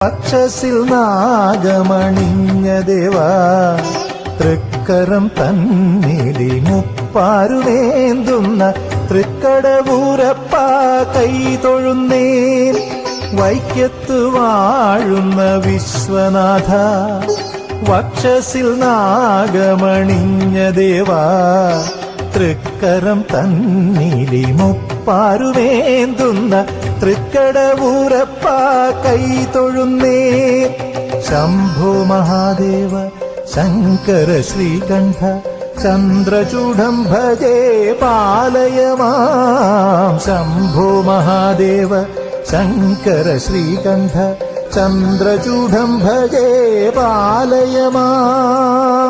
പക്ഷസിൽ നാഗമണിഞ്ഞദേവാ തൃക്കരം തന്നിലി മുപ്പാരുവേന്തുന്ന തൃക്കടവൂരപ്പ കൈ തൊഴുന്നേൻ. വൈക്കത്തു വാഴുന്ന വിശ്വനാഥ വക്ഷസിൽ നാഗമണിഞ്ഞ ദേവ തൃക്കരം തന്നിലി മുപ്പാരുവേന്തുന്ന തൃക്കടവൂരപ്പ കൈ തൊഴുന്നേ. ശംഭോ മഹാദേവ ശങ്കര ശ്രീകണ്ഠ ചന്ദ്രചൂഢം ഭജേ പാലയമാം. ശംഭോ മഹാദേവ ശങ്കര ശ്രീകണ്ഠ ചന്ദ്രചൂഢം ഭജേ പാലയമാം.